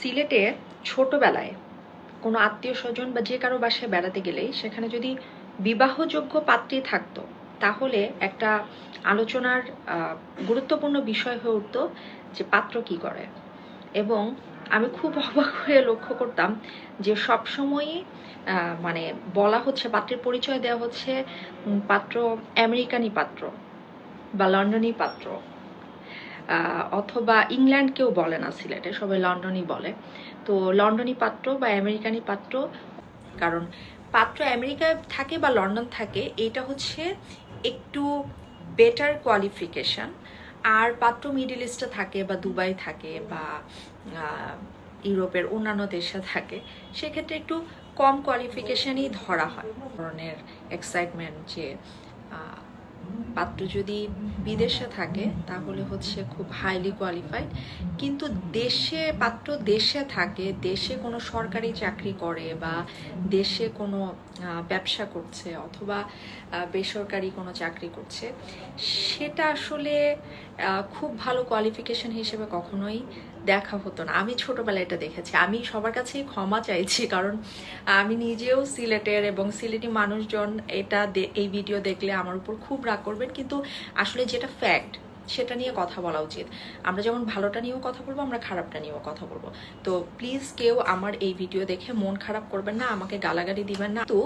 সিলেটে ছোটবেলায় কোনো আত্মীয় স্বজন বা যে কারও বাসায় বেড়াতে গেলেই সেখানে যদি বিবাহযোগ্য পাত্রী থাকতো, তাহলে একটা আলোচনার গুরুত্বপূর্ণ বিষয় হয়ে উঠতো যে পাত্র কি করে। এবং আমি খুব অবাক হয়ে লক্ষ্য করতাম যে সবসময়ই মানে বলা হচ্ছে, পাত্রের পরিচয় দেওয়া হচ্ছে পাত্র আমেরিকানি পাত্র বা লন্ডনী পাত্র। অথবা ইংল্যান্ড কেউ বলে না সিলেটে, সবাই লন্ডনই বলে। তো লন্ডনী পাত্র বা আমেরিকানি পাত্র? কারণ পাত্র আমেরিকায় থাকে বা লন্ডন থাকে এটা হচ্ছে একটু বেটার কোয়ালিফিকেশন আর পাত্র মিডল ইস্টে থাকে বা দুবাই থাকে বা ইউরোপের অন্যান্য দেশে থাকে, সেক্ষেত্রে একটু কম কোয়ালিফিকেশানই ধরা হয়। ধরনের এক্সাইটমেন্ট যে পাত্র যদি বিদেশে থাকে, তাহলে হচ্ছে খুব হাইলি কোয়ালিফাইড কিন্তু দেশে, পাত্র দেশে থাকে, দেশে কোনো সরকারি চাকরি করে বা দেশে কোনো ব্যবসা করছে অথবা বেসরকারি কোনো চাকরি করছে, সেটা আসলে খুব ভালো কোয়ালিফিকেশন হিসেবে কখনোই দেখা হতো না। আমি ছোটবেলায় এটা দেখেছি। আমি সবার কাছেই ক্ষমা চাইছি, কারণ আমি নিজেও সিলেটের এবং সিলেটি মানুষজন এটা এই ভিডিও দেখলে আমার উপর খুব রাগ করবেন। কিন্তু আসলে যেটা ফ্যাক্ট সেটা নিয়ে কথা বলা উচিত। আমরা যেমন ভালোটা নিয়েও কথা বলব, আমরা খারাপটা নিয়েও কথা বলব। তো প্লিজ কেউ আমার এই ভিডিও দেখে মন খারাপ করবেন না, আমাকে গালাগালি দিবেন না। তো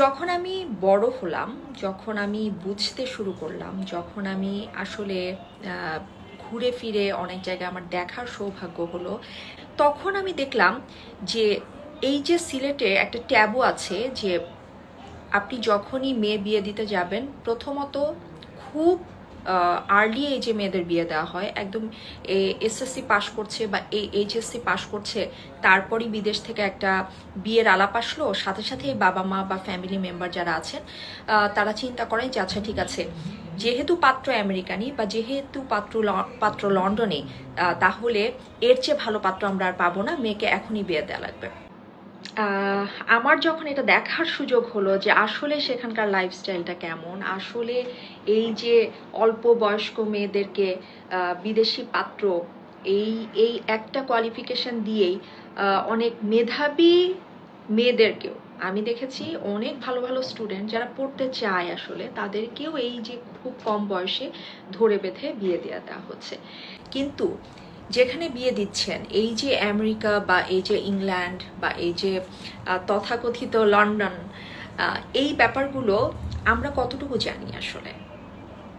যখন আমি বড় হলাম, যখন আমি বুঝতে শুরু করলাম, যখন আমি আসলে ঘুরে ফিরে অনেক জায়গায় আমার দেখার সৌভাগ্য হলো। তখন আমি দেখলাম যে এই যে সিলেটে একটা ট্যাবু আছে যে আপনি যখনই মেয়ে বিয়ে দিতে যাবেন, প্রথমত খুব আর্লি এজে মেয়েদের বিয়ে দেওয়া হয়। একদম এসএসসি পাশ করছে বা এই এইচএসসি পাশ করছে, তারপরই বিদেশ থেকে একটা বিয়ের আলাপ আসলো। সাথে সাথে বাবা মা বা ফ্যামিলি মেম্বার যারা আছেন তারা চিন্তা করেন যে আচ্ছা ঠিক আছে, যেহেতু পাত্র আমেরিকানি বা যেহেতু পাত্র পাত্র লন্ডনে তাহলে এর চেয়ে ভালো পাত্র আমরা আর পাবো না, মেয়েকে এখনই বিয়ে দেওয়া লাগবে। আমার যখন এটা দেখার সুযোগ হলো যে আসলে সেখানকার লাইফস্টাইলটা কেমন, আসলে এই যে অল্প বয়স্ক মেয়েদেরকে বিদেশি পাত্র, এই এই একটা কোয়ালিফিকেশন দিয়েই অনেক মেধাবী মেয়েদেরকেও আমি দেখেছি অনেক ভালো ভালো স্টুডেন্ট যারা পড়তে চায় আসলে, তাদেরকেও এই যে খুব কম বয়সে ধরে বেঁধে বিয়ে দেওয়া দেওয়া হচ্ছে। কিন্তু যেখানে বিয়ে দিচ্ছেন, এই যে আমেরিকা বা এই যে ইংল্যান্ড বা এই যে তথাকথিত লন্ডন এই ব্যাপারগুলো আমরা কতটুকু জানি আসলে?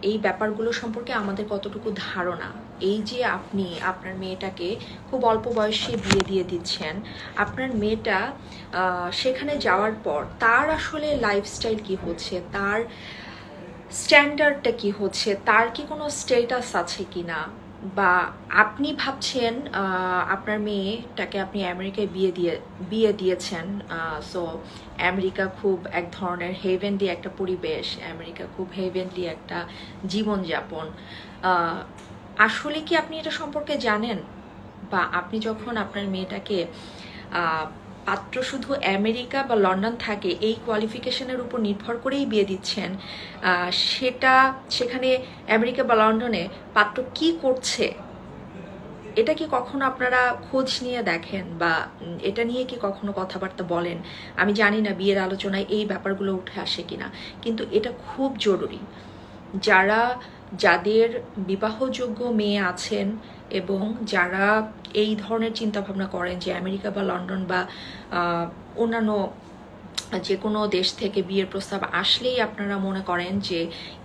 এই ব্যাপারগুলো সম্পর্কে আমাদের কতটুকু ধারণা? এই যে আপনি, আপনার মেয়েটাকে খুব অল্প বয়সে বিয়ে দিয়ে দিচ্ছেন, আপনার মেয়েটা সেখানে যাওয়ার পর তার আসলে লাইফস্টাইল কি হচ্ছে? তার স্ট্যান্ডার্ডটা কি হচ্ছে? তার কি কোনো স্টেটাস আছে কি না বা আপনি ভাবছেন আপনার মেয়েটাকে আপনি আমেরিকায় বিয়ে দিয়ে, বিয়ে দিয়েছেন সো আমেরিকা খুব এক ধরনের হেভেনলি একটা পরিবেশ, আমেরিকা খুব হেভেনলি একটা জীবনযাপন। আসলে কি আপনি এটা সম্পর্কে জানেন? বা আপনি যখন আপনার মেয়েটাকে পাত্র শুধু আমেরিকা বা লন্ডন থাকে, এই কোয়ালিফিকেশনের উপর নির্ভর করেই বিয়ে দিচ্ছেন। সেটা সেখানে আমেরিকা বা লন্ডনে পাত্র কি করছে, এটা কি কখনো আপনারা খোঁজ নিয়ে দেখেন বা এটা নিয়ে কি কখনো কথাবার্তা বলেন? আমি জানি না বিয়ের আলোচনায় এই ব্যাপারগুলো উঠে আসে কিনা, কিন্তু এটা খুব জরুরি। যারা, যাদের বিবাহযোগ্য মেয়ে আছেন এবং যারা এই ধরনের চিন্তা ভাবনা করেন যে আমেরিকা বা লন্ডন বা অন্যান্য যে কোনো দেশ থেকে বিয়ের প্রস্তাব আসলেই আপনারা মনে করেন যে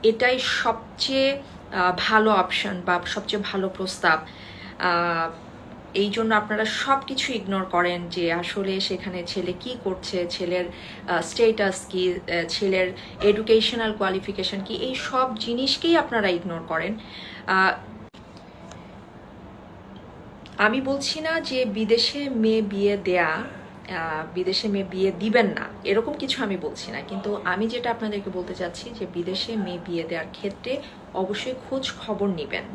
এটাই সবচেয়ে ভালো অপশন বা সবচেয়ে ভালো প্রস্তাব। এই জন্য আপনারা সব কিছু ইগনোর করেন যে আসলে সেখানে ছেলে কি করছে, ছেলের স্টেটাস কি ছেলের এডুকেশনাল কোয়ালিফিকেশন কি, এই সব জিনিসকেই আপনারা ইগনোর করেন। আমি বলছি না যে বিদেশে মেয়ে বিয়ে দেয়া বিদেশে মেয়ে বিয়ে দিবেন না, এরকম কিছু আমি বলছি না। কিন্তু আমি যেটা আপনাদেরকে বলতে চাচ্ছি যে বিদেশে মেয়ে বিয়ে দেওয়ার ক্ষেত্রে অবশ্যই খোঁজ খবর নেবেন।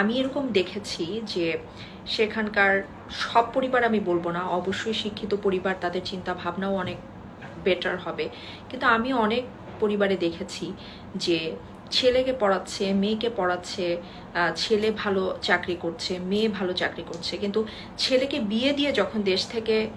আমি এরকম দেখেছি যে সেখানকার সব পরিবার আমি বলব না, অবশ্যই শিক্ষিত পরিবার, তাদের চিন্তা ভাবনাও অনেক বেটার হবে। কিন্তু আমি অনেক পরিবারে দেখেছি যে ছেলেকে পড়াচ্ছে, মেয়েকে পড়াচ্ছে ছেলে ভালো চাকরি করছে, মেয়ে ভালো চাকরি করছে। কিন্তু ছেলেকে বিয়ে দিয়ে যখন দেশ থেকে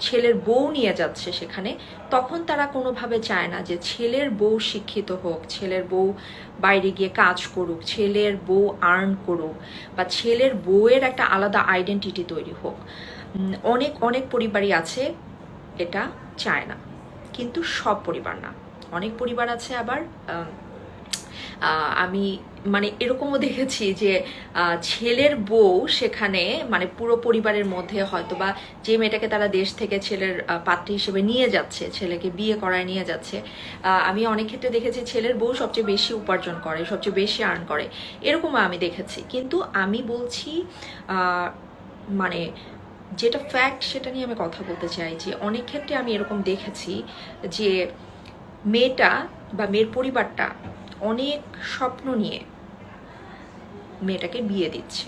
ছেলের বউ নিয়ে যাচ্ছে সেখানে, তখন তারা কোনোভাবে চায় না যে ছেলের বউ শিক্ষিত হোক, ছেলের বউ বাইরে গিয়ে কাজ করুক, ছেলের বউ আর্ন করুক বা ছেলের বউয়ের একটা আলাদা আইডেন্টিটি তৈরি হোক। অনেক অনেক পরিবারই আছে, এটা চায় না। কিন্তু সব পরিবার না। অনেক পরিবার আছে আবার আম, মানে এরকমও দেখেছি যে ছেলের বউ সেখানে মানে পুরো পরিবারের মধ্যে হয়তো বা যে মেয়েটাকে তারা দেশ থেকে ছেলের পাত্রী হিসেবে নিয়ে যাচ্ছে ছেলেকে বিয়ে করায় নিয়ে যাচ্ছে আমি অনেক ক্ষেত্রে দেখেছি ছেলের বউ সবচেয়ে বেশি উপার্জন করে সবচেয়ে বেশি আর্ন করে। এরকমও আমি দেখেছি। কিন্তু আমি বলছি মানে যেটা ফ্যাক্ট সেটা নিয়ে আমি কথা বলতে চাই যে অনেক ক্ষেত্রে আমি এরকম দেখেছি যে মেয়েটা বা মেয়ের পরিবারটা অনেক স্বপ্ন নিয়ে মেয়েটাকে বিয়ে দিচ্ছে।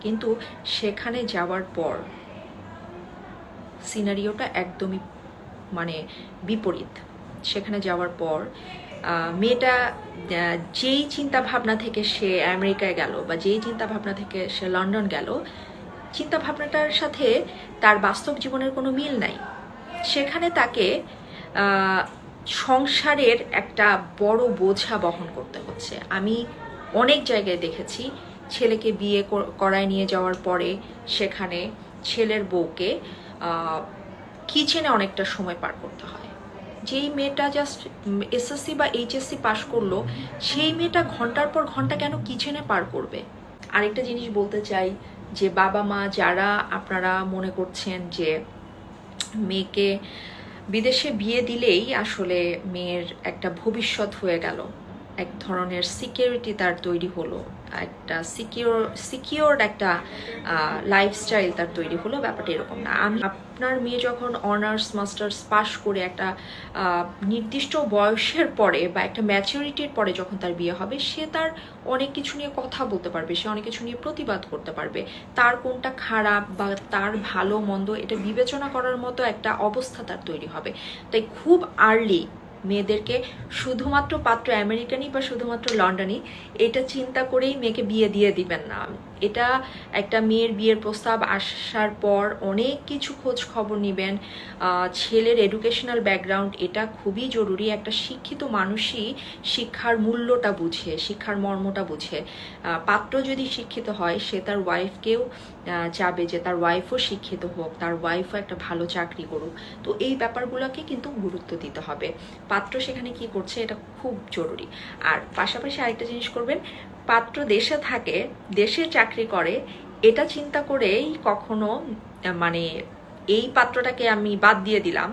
কিন্তু সেখানে যাওয়ার পর সিনারিওটা একদমই মানে বিপরীত। সেখানে যাওয়ার পর মেয়েটা যেই চিন্তা ভাবনা থেকে সে আমেরিকায় গেল বা যেই চিন্তা ভাবনা থেকে সে লন্ডন গেল চিন্তা ভাবনাটার সাথে তার বাস্তব জীবনের কোনো মিল নাই। সেখানে তাকে সংসারের একটা বড় বোঝা বহন করতে হচ্ছে। আমি অনেক জায়গায় দেখেছি, ছেলেকে বিয়ে করায় নিয়ে যাওয়ার পরে সেখানে ছেলের বউকে কিচেনে অনেকটা সময় পার করতে হয়। যেই মেয়েটা জাস্ট এসএসসি বা এইচএসসি পাশ করল, সেই মেয়েটা ঘণ্টার পর ঘণ্টা কেন কিচেনে পার করবে? আরেকটা জিনিস বলতে চাই যে বাবা মা যারা, আপনারা মনে করছেন যে মেয়েকে বিদেশে বিয়ে দিলেই আসলে মেয়ের একটা ভবিষ্যৎ হয়ে গেল। এক ধরনের সিকিউরিটি তার তৈরি হলো। একটা সিকিউর সিকিউর একটা লাইফস্টাইল তার তৈরি হলো, ব্যাপারটা এরকম না। আমি আপনার মেয়ে যখন অনার্স মাস্টার্স পাশ করে একটা নির্দিষ্ট বয়সের পরে বা একটা ম্যাচুরিটির পরে যখন তার বিয়ে হবে, সে তার অনেক কিছু নিয়ে কথা বলতে পারবে, সে অনেক কিছু নিয়ে প্রতিবাদ করতে পারবে। তার কোনটা খারাপ বা তার ভালো, মন্দ, এটা বিবেচনা করার মতো একটা অবস্থা তার তৈরি হবে। তাই খুব আর্লি মেয়েদেরকে শুধুমাত্র পাত্র আমেরিকানই বা শুধুমাত্র লন্ডনই, এটা চিন্তা করেই মেয়েকে বিয়ে দিয়ে দিবেন না। এটা একটা মেয়ের বিয়ের প্রস্তাব আসার পর অনেক কিছু খোঁজ খবর নেবেন। ছেলের এডুকেশনাল ব্যাকগ্রাউন্ড এটা খুবই জরুরি। একটা শিক্ষিত মানুষই শিক্ষার মূল্যটা বুঝে, শিক্ষার মর্মটা বুঝে। পাত্র যদি শিক্ষিত হয়, সে তার ওয়াইফকেও চাবে যে তার ওয়াইফও শিক্ষিত হোক, তার ওয়াইফও একটা ভালো চাকরি করুক। তো এই ব্যাপারগুলোকে কিন্তু গুরুত্ব দিতে হবে। পাত্র সেখানে কি করছে, এটা খুব জরুরি। আর পাশাপাশি আরেকটা জিনিস করবেন পাত্র দেশে থাকে, দেশে চাকরি করে, এটা চিন্তা করেই কখনো মানে এই পাত্রটাকে আমি বাদ দিয়ে দিলাম।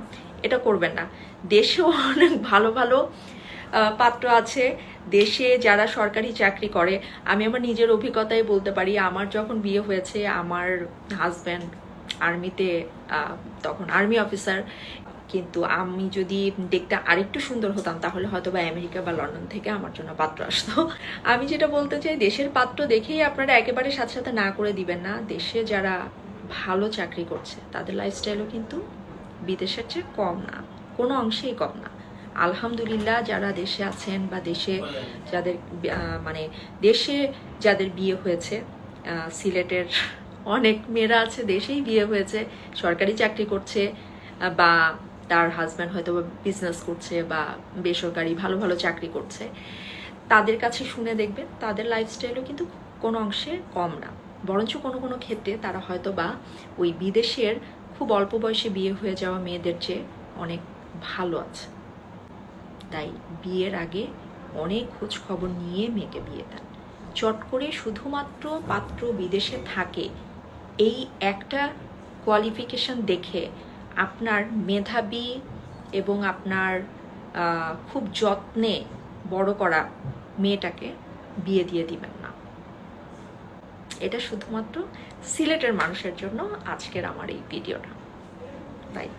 এটা করবেন না। দেশেও অনেক ভালো ভালো পাত্র আছে। দেশে যারা সরকারি চাকরি করে, আমি আমার নিজের অভিজ্ঞতায় বলতে পারি, আমার যখন বিয়ে হয়েছে, আমার হাজব্যান্ড আর্মিতে তখন আর্মি অফিসার কিন্তু আমি যদি দেখতে আরেকটু সুন্দর হতাম, তাহলে হয়তো বা আমেরিকা বা লন্ডন থেকে আমার জন্য পাত্র আসতো। আমি যেটা বলতে চাই, দেশের পাত্র দেখেই আপনারা একেবারে সাথে সাথে না করে দিবেন না। দেশে যারা ভালো চাকরি করছে, তাদের লাইফস্টাইলও কিন্তু বিদেশের চেয়ে কম না, কোনো অংশেই কম না। আলহামদুলিল্লাহ, যারা দেশে আছেন বা দেশে যাদের মানে দেশে যাদের বিয়ে হয়েছে সিলেটের অনেক মেয়েরা আছে, দেশেই বিয়ে হয়েছে, সরকারি চাকরি করছে, বা তার হাজব্যান্ড হয়তো বিজনেস করছে বা বেসরকারি ভালো ভালো চাকরি করছে, তাদের কাছে শুনে দেখবেন তাদের লাইফস্টাইলও কিন্তু কোনো অংশে কম না। বরঞ্চ কোনো কোনো ক্ষেত্রে তারা হয়তো বা ওই বিদেশের খুব অল্প বয়সে বিয়ে হয়ে যাওয়া মেয়েদের চেয়ে অনেক ভালো আছে। তাই বিয়ের আগে অনেক খোঁজ খবর নিয়ে মেয়েকে বিয়ে দেন। চট করে শুধুমাত্র পাত্র বিদেশে থাকে, এই একটা কোয়ালিফিকেশন দেখে আপনার মেধাবী এবং আপনার খুব যত্নে বড় করা মেয়েটাকে বিয়ে দিয়ে দিবেন না। এটা শুধুমাত্র সিলেটের মানুষের জন্য আজকের আমার এই ভিডিওটা। বাই।